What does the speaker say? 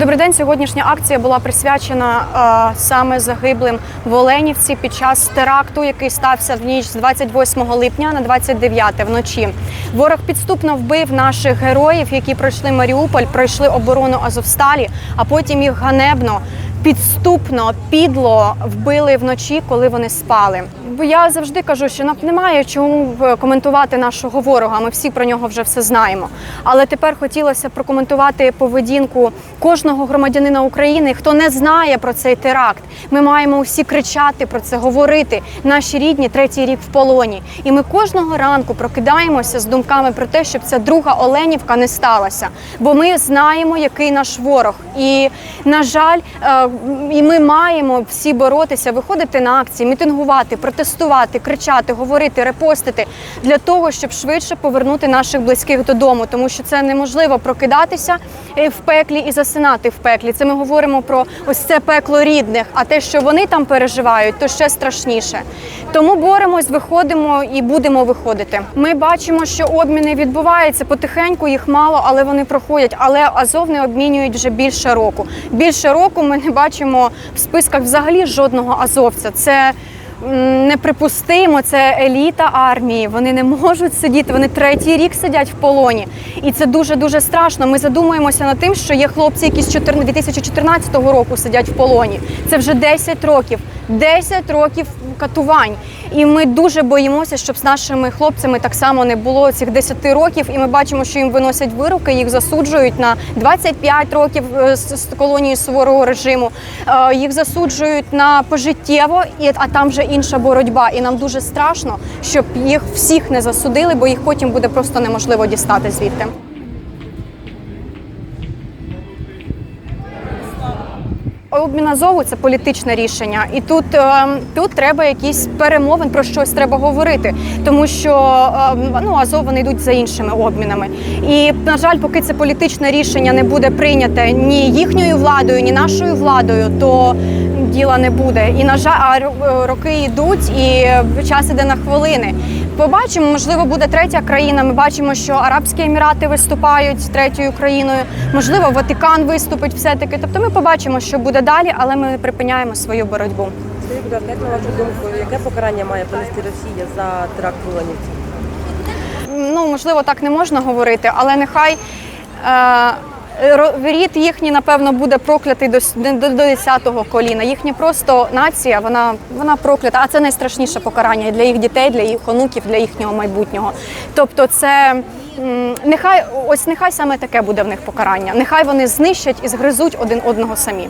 Добрий день. Сьогоднішня акція була присвячена е, саме загиблим в Оленівці під час теракту, який стався в ніч з 28 липня на 29 вночі. Ворог підступно вбив наших героїв, які пройшли Маріуполь, пройшли оборону Азовсталі, а потім їх ганебно. Підступно, підло вбили вночі, коли вони спали. Бо я завжди кажу, що нам немає чому е, коментувати нашого ворога. Ми всі про нього вже все знаємо. Але тепер хотілося прокоментувати поведінку кожного громадянина України, хто не знає про цей теракт. Ми маємо усі кричати про це, говорити. Наші рідні третій рік в полоні. І ми кожного ранку прокидаємося з думками про те, щоб ця друга Оленівка не сталася. Бо ми знаємо, який наш ворог. І на жаль, е, і ми маємо всі боротися, виходити на акції, мітингувати, протестувати, кричати, говорити, репостити для того, щоб швидше повернути наших близьких додому, тому що це неможливо прокидатися е, в пеклі і засинати в пеклі. Це ми говоримо про ось це пекло рідних. А те, що вони там переживають, то ще страшніше. Тому боремось, виходимо і будемо виходити. Ми бачимо, що обміни відбуваються потихеньку, їх мало, але вони проходять. Але Азов не обмінюють вже більше року. Більше року ми не бачимо в списках взагалі жодного азовця. Це неприпустимо, це еліта армії. Вони не можуть сидіти. Вони третій рік сидять в полоні, і це дуже дуже страшно. Ми задумуємося над тим, що є хлопці, які з 2014 року сидять в полоні. Це вже 10 років. 10 років катувань. І ми дуже боїмося, щоб з нашими хлопцями так само не було цих 10 років. І ми бачимо, що їм виносять вироки, їх засуджують на 25 років е, з колонії суворого режиму. Е, Їх засуджують на пожиттєво, і а там вже інша боротьба. І нам дуже страшно, щоб їх всіх не засудили, бо їх потім буде просто неможливо дістати звідти. Обмін Азову це політичне рішення, і тут, е, тут треба якісь перемовин про щось треба говорити, тому що е, ну Азов вони йдуть за іншими обмінами. І на жаль, поки це політичне рішення не буде прийняте ні їхньою владою, ні нашою владою, то діла не буде. І на жаль, а ро- роки йдуть, і час іде на хвилини. Побачимо, можливо, буде третя країна. Ми бачимо, що Арабські Емірати виступають третьою країною. Можливо, Ватикан виступить все-таки. Тобто ми побачимо, що буде далі, але ми припиняємо свою боротьбу. Як на вашу думку, яке покарання має понести Росія за теракт в? Ну, можливо, так не можна говорити, але нехай. Е- Рід їхній, напевно, буде проклятий до 10-го коліна. Їхня просто нація, вона, вона проклята. А це найстрашніше покарання для їх дітей, для їх онуків, для їхнього майбутнього. Тобто, це нехай ось нехай саме таке буде в них покарання. Нехай вони знищать і згризуть один одного самі.